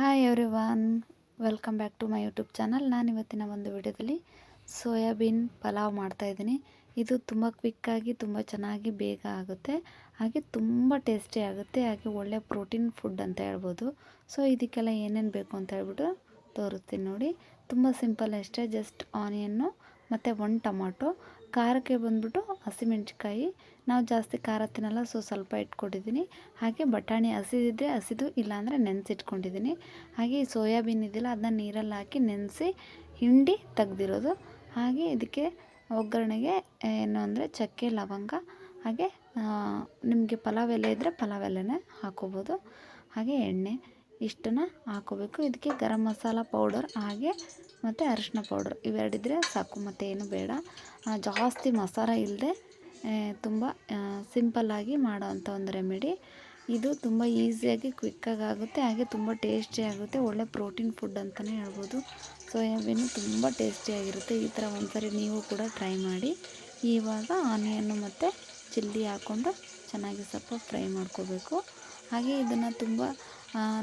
Hi everyone welcome back to my YouTube channel ನಾನು ಇವತ್ತಿನ ಒಂದು ವಿಡಿಯೋದಲ್ಲಿ ಸೋಯಾಬೀನ್ ಪಲಾವ್ ಮಾಡ್ತಾಯಿದ್ದೀನಿ ಇದು ತುಂಬ ಕ್ವಿಕ್ಕಾಗಿ ತುಂಬ ಚೆನ್ನಾಗಿ ಬೇಗ ಆಗುತ್ತೆ. ಹಾಗೆ ತುಂಬ ಟೇಸ್ಟಿ ಆಗುತ್ತೆ. ಹಾಗೆ ಒಳ್ಳೆ ಪ್ರೋಟೀನ್ ಫುಡ್ ಅಂತ ಹೇಳ್ಬೋದು. ಸೊ ಇದಕ್ಕೆಲ್ಲ ಏನೇನು ಬೇಕು ಅಂತ ಹೇಳ್ಬಿಟ್ಟು ತೋರಿಸ್ತೀನಿ ನೋಡಿ. ತುಂಬ ಸಿಂಪಲ್ ಅಷ್ಟೇ ಜಸ್ಟ್ ಆನಿಯನ್ನು ಮತ್ತು ಒಂದು ಟೊಮಾಟೊ, ಖಾರಕ್ಕೆ ಬಂದುಬಿಟ್ಟು ಹಸಿಮೆಣ್ಸಿಕಾಯಿ ನಾವು ಜಾಸ್ತಿ ಖಾರ ತಿನ್ನಲ್ಲ ಸೊ ಸ್ವಲ್ಪ ಇಟ್ಕೊಂಡಿದ್ದೀನಿ ಹಾಗೆ ಬಟಾಣಿ ಹಸಿದಿದ್ದರೆ ಹಸಿದು, ಇಲ್ಲಾಂದರೆ ನೆನೆಸಿಟ್ಕೊಂಡಿದ್ದೀನಿ ಹಾಗೆ ಈ ಸೋಯಾಬೀನ್ ಇದೆಯಲ್ಲ ಅದನ್ನ ನೀರಲ್ಲಿ ಹಾಕಿ ನೆನೆಸಿ ಹಿಂಡಿ ತೆಗ್ದಿರೋದು. ಹಾಗೆ ಇದಕ್ಕೆ ಒಗ್ಗರಣೆಗೆ ಏನು ಅಂದರೆ ಚಕ್ಕೆ, ಲವಂಗ, ಹಾಗೆ ನಿಮಗೆ ಪಲಾವ್ ಎಲೆ ಇದ್ದರೆ ಪಲಾವ್ ಎಲೆನೇ ಹಾಕೋಬೋದು. ಹಾಗೆ ಎಣ್ಣೆ. ಇಷ್ಟನ್ನು ಹಾಕೋಬೇಕು. ಇದಕ್ಕೆ ಗರಂ ಮಸಾಲ ಪೌಡರ್, ಹಾಗೆ ಮತ್ತು ಅರಿಶಿನ ಪೌಡರ್. ಇವೆರಡಿದ್ರೆ ಸಾಕು, ಮತ್ತು ಏನು ಬೇಡ. ಜಾಸ್ತಿ ಮಸಾಲ ಇಲ್ಲದೆ ತುಂಬ ಸಿಂಪಲ್ಲಾಗಿ ಮಾಡೋವಂಥ ಒಂದು ರೆಮಿಡಿ. ಇದು ತುಂಬ ಈಸಿಯಾಗಿ ಕ್ವಿಕ್ಕಾಗಿ ಆಗುತ್ತೆ, ಹಾಗೆ ತುಂಬ ಟೇಸ್ಟಿ ಆಗುತ್ತೆ. ಒಳ್ಳೆ ಪ್ರೋಟೀನ್ ಫುಡ್ ಅಂತಲೇ ಹೇಳ್ಬೋದು. ಸೋಯಾಬೀನು ತುಂಬ ಟೇಸ್ಟಿಯಾಗಿರುತ್ತೆ ಈ ಥರ ಒಂದ್ಸರಿ ನೀವು ಕೂಡ ಟ್ರೈ ಮಾಡಿ. ಇವಾಗ ಆನಿಯನ್ನು ಮತ್ತು ಚಿಲ್ಲಿ ಹಾಕ್ಕೊಂಡು ಚೆನ್ನಾಗಿ ಸ್ವಲ್ಪ ಫ್ರೈ ಮಾಡ್ಕೋಬೇಕು. ಹಾಗೆ ಇದನ್ನು ತುಂಬ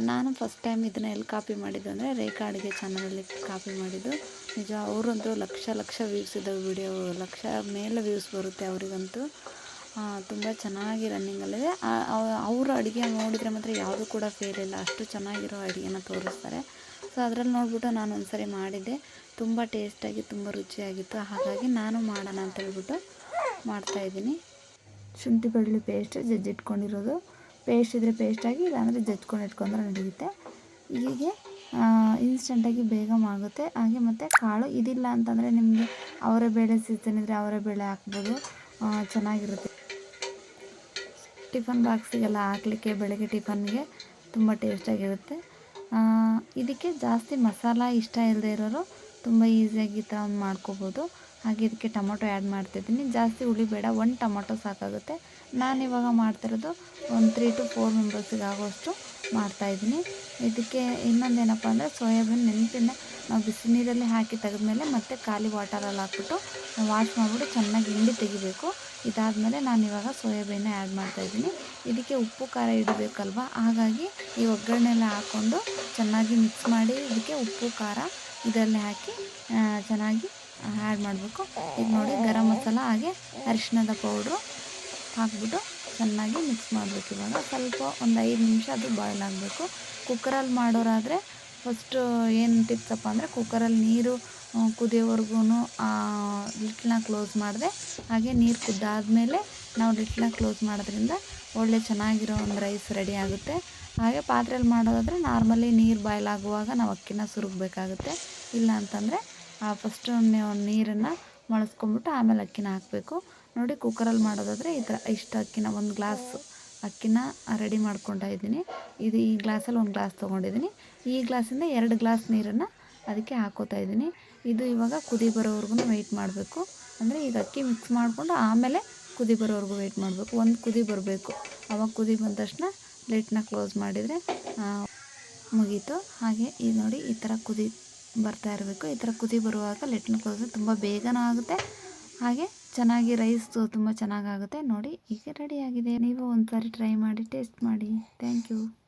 ನಾನು ಫಸ್ಟ್ ಟೈಮ್ ಇದನ್ನು ಎಲ್ಲಿ ಕಾಪಿ ಮಾಡಿದ್ದು ಅಂದರೆ ರೇಖಾ ಅಡುಗೆ ಚಾನಲಲ್ಲಿ ಕಾಪಿ ಮಾಡಿದ್ದು. ನಿಜ, ಅವರಂತೂ ಲಕ್ಷ ಲಕ್ಷ ವ್ಯೂಸ್ ಇದ್ದಾವೆ ವಿಡಿಯೋ ಲಕ್ಷ ಮೇಲೆ ವ್ಯೂಸ್ ಬರುತ್ತೆ ಅವರಿಗಂತೂ. ತುಂಬ ಚೆನ್ನಾಗಿ ರನ್ನಿಂಗಲ್ಲಿದೆ ಅವರು ಅಡುಗೆ ನೋಡಿದರೆ ಮಾತ್ರ ಯಾವುದೂ ಕೂಡ ಫೇಲ್ ಇಲ್ಲ. ಅಷ್ಟು ಚೆನ್ನಾಗಿರೋ ಅಡುಗೆನ ತೋರಿಸ್ತಾರೆ. ಸೊ ಅದರಲ್ಲಿ ನೋಡಿಬಿಟ್ಟು ನಾನು ಒಂದು ಸರಿ ಮಾಡಿದ್ದೆ. ತುಂಬ ಟೇಸ್ಟಾಗಿ ತುಂಬ ರುಚಿಯಾಗಿತ್ತು. ಹಾಗಾಗಿ ನಾನು ಮಾಡೋಣ ಅಂತ ಹೇಳ್ಬಿಟ್ಟು ಮಾಡ್ತಾಯಿದ್ದೀನಿ ಶುಂಠಿ ಬೆಳ್ಳುಳ್ಳಿ ಪೇಸ್ಟ್ ಜಜ್ಜಿಟ್ಕೊಂಡಿರೋದು. ಪೇಸ್ಟ್ ಇದ್ದರೆ ಪೇಸ್ಟಾಗಿ, ಇಲ್ಲಾಂದರೆ ಜಜ್ಕೊಂಡು ಇಟ್ಕೊಂಡ್ರೆ ನಡೆಯುತ್ತೆ. ಹೀಗೆ ಇನ್ಸ್ಟೆಂಟಾಗಿ ಬೇಗ ಆಗುತ್ತೆ ಹಾಗೆ ಮತ್ತು ಕಾಳು ಇದಿಲ್ಲ ಅಂತಂದರೆ ನಿಮಗೆ ಅವರೇ ಬೇಳೆ ಸೀಸನ್ ಇದ್ದರೆ ಅವರೇ ಬೇಳೆ ಹಾಕ್ಬೋದು. ಚೆನ್ನಾಗಿರುತ್ತೆ. ಟಿಫನ್ ಬಾಕ್ಸಿಗೆಲ್ಲ ಹಾಕ್ಲಿಕ್ಕೆ ಬೆಳಗ್ಗೆ ಟಿಫನ್ಗೆ ತುಂಬ ಟೇಸ್ಟಾಗಿರುತ್ತೆ. ಇದಕ್ಕೆ ಜಾಸ್ತಿ ಮಸಾಲ ಇಷ್ಟ ಇಲ್ಲದೆ ಇರೋರು ತುಂಬ ಈಸಿಯಾಗಿ ಈ ಥರ ಒಂದು ಮಾಡ್ಕೋಬೋದು. ಹಾಗೆ ಇದಕ್ಕೆ ಟೊಮೊಟೊ ಆ್ಯಡ್ ಮಾಡ್ತಿದ್ದೀನಿ. ಜಾಸ್ತಿ ಹುಳಿ ಬೇಡ, ಒಂದು ಟೊಮೊಟೊ ಸಾಕಾಗುತ್ತೆ. ನಾನಿವಾಗ ಮಾಡ್ತಿರೋದು ಒಂದು ತ್ರೀ ಟು ಫೋರ್ ಮೆಂಬರ್ಸಿಗೆ ಆಗೋಷ್ಟು ಮಾಡ್ತಾಯಿದ್ದೀನಿ ಇದಕ್ಕೆ ಇನ್ನೊಂದು ಏನಪ್ಪ ಅಂದರೆ ಸೋಯಾಬೀನ್ ನೆನಪಿನ ನಾವು ಬಿಸಿ ನೀರಲ್ಲಿ ಹಾಕಿ ತೆಗೆದ್ಮೇಲೆ ಮತ್ತೆ ಖಾಲಿ ವಾಟರಲ್ಲಿ ಹಾಕ್ಬಿಟ್ಟು ವಾಶ್ ಮಾಡಿಬಿಟ್ಟು ಚೆನ್ನಾಗಿ ಹಿಂಡಿ ತೆಗಿಬೇಕು. ಇದಾದಮೇಲೆ ನಾನು ಇವಾಗ ಸೋಯಾಬೀನ ಆ್ಯಡ್ ಮಾಡ್ತಾಯಿದ್ದೀನಿ ಇದಕ್ಕೆ ಉಪ್ಪು, ಖಾರ ಇಡಬೇಕಲ್ವ? ಹಾಗಾಗಿ ಈ ಒಗ್ಗರಣೆ ಎಲ್ಲ ಹಾಕ್ಕೊಂಡು ಚೆನ್ನಾಗಿ ಮಿಕ್ಸ್ ಮಾಡಿ ಇದಕ್ಕೆ ಉಪ್ಪು, ಖಾರ ಇದರಲ್ಲಿ ಹಾಕಿ ಚೆನ್ನಾಗಿ ಆ್ಯಡ್ ಮಾಡಬೇಕು. ಈಗ ನೋಡಿ ಗರಂ ಮಸಾಲ ಹಾಗೆ ಅರಿಶಿಣದ ಪೌಡ್ರು ಹಾಕ್ಬಿಟ್ಟು ಚೆನ್ನಾಗಿ ಮಿಕ್ಸ್ ಮಾಡಬೇಕು ಇವಾಗ. ಸ್ವಲ್ಪ ಒಂದು ಐದು ನಿಮಿಷ ಅದು ಬಾಯ್ಲ್ ಆಗಬೇಕು. ಕುಕ್ಕರಲ್ಲಿ ಮಾಡೋರಾದರೆ ಫಸ್ಟು ಏನು ಟಿಪ್ಸಪ್ಪ ಅಂದರೆ ಕುಕ್ಕರಲ್ಲಿ ನೀರು ಕುದಿಯೋವರೆಗೂ ಲಿಟ್ಲನ್ನ ಕ್ಲೋಸ್ ಮಾಡಿದೆ. ಹಾಗೆ ನೀರು ಕುದ್ದಾದಮೇಲೆ ನಾವು ಲಿಟ್ಲನ್ನ ಕ್ಲೋಸ್ ಮಾಡೋದ್ರಿಂದ ಒಳ್ಳೆ ಚೆನ್ನಾಗಿರೋ ಒಂದು ರೈಸ್ ರೆಡಿ ಆಗುತ್ತೆ. ಹಾಗೆ ಪಾತ್ರೆಯಲ್ಲಿ ಮಾಡೋದಾದರೆ ನಾರ್ಮಲಿ ನೀರು ಬಾಯ್ಲ್ ಆಗುವಾಗ ನಾವು ಅಕ್ಕಿನ ಸುರುಗಬೇಕಾಗುತ್ತೆ. ಇಲ್ಲ ಅಂತಂದರೆ ಫಸ್ಟು ನೀರನ್ನು ಮಳಸ್ಕೊಂಬಿಟ್ಟು ಆಮೇಲೆ ಅಕ್ಕಿನ ಹಾಕಬೇಕು. ನೋಡಿ ಕುಕ್ಕರಲ್ಲಿ ಮಾಡೋದಾದರೆ ಈ ಥರ ಇಷ್ಟು ಅಕ್ಕಿನ ಒಂದು ಗ್ಲಾಸ್ ಅಕ್ಕಿನ ರೆಡಿ ಮಾಡ್ಕೊತಾ ಇದ್ದೀನಿ. ಇದು ಈ ಗ್ಲಾಸಲ್ಲಿ ಒಂದು ಗ್ಲಾಸ್ ತೊಗೊಂಡಿದ್ದೀನಿ. ಈ ಗ್ಲಾಸಿಂದ ಎರಡು ಗ್ಲಾಸ್ ನೀರನ್ನು ಅದಕ್ಕೆ ಹಾಕೋತಾ ಇದ್ದೀನಿ. ಇದು ಇವಾಗ ಕುದಿ ಬರೋವರೆಗೂ ವೆಯ್ಟ್ ಮಾಡಬೇಕು. ಅಂದರೆ ಈಗ ಅಕ್ಕಿ ಮಿಕ್ಸ್ ಮಾಡಿಕೊಂಡು ಆಮೇಲೆ ಕುದಿ ಬರೋವರೆಗೂ ವೆಯ್ಟ್ ಮಾಡಬೇಕು. ಒಂದು ಕುದಿ ಬರಬೇಕು. ಅವಾಗ ಕುದಿ ಬಂದ ತಕ್ಷಣ ಲೈಟ್ನ ಕ್ಲೋಸ್ ಮಾಡಿದರೆ ಮುಗೀತು. ಹಾಗೆ ಇದು ನೋಡಿ ಈ ಥರ ಕುದಿ ಬರ್ತಾ ಇರಬೇಕು. ಈ ಥರ ಕುದಿ ಬರುವಾಗ ಲಿಟ್ನ ಕೋಸು ತುಂಬ ಬೇಗನೂ ಆಗುತ್ತೆ. ಹಾಗೆ ಚೆನ್ನಾಗಿ ರೈಸ್ ತುಂಬ ಚೆನ್ನಾಗಾಗುತ್ತೆ. ನೋಡಿ, ಈಗ ರೆಡಿಯಾಗಿದೆ ನೀವು ಒಂದು ಸಾರಿ ಟ್ರೈ ಮಾಡಿ, ಟೇಸ್ಟ್ ಮಾಡಿ. Thank you.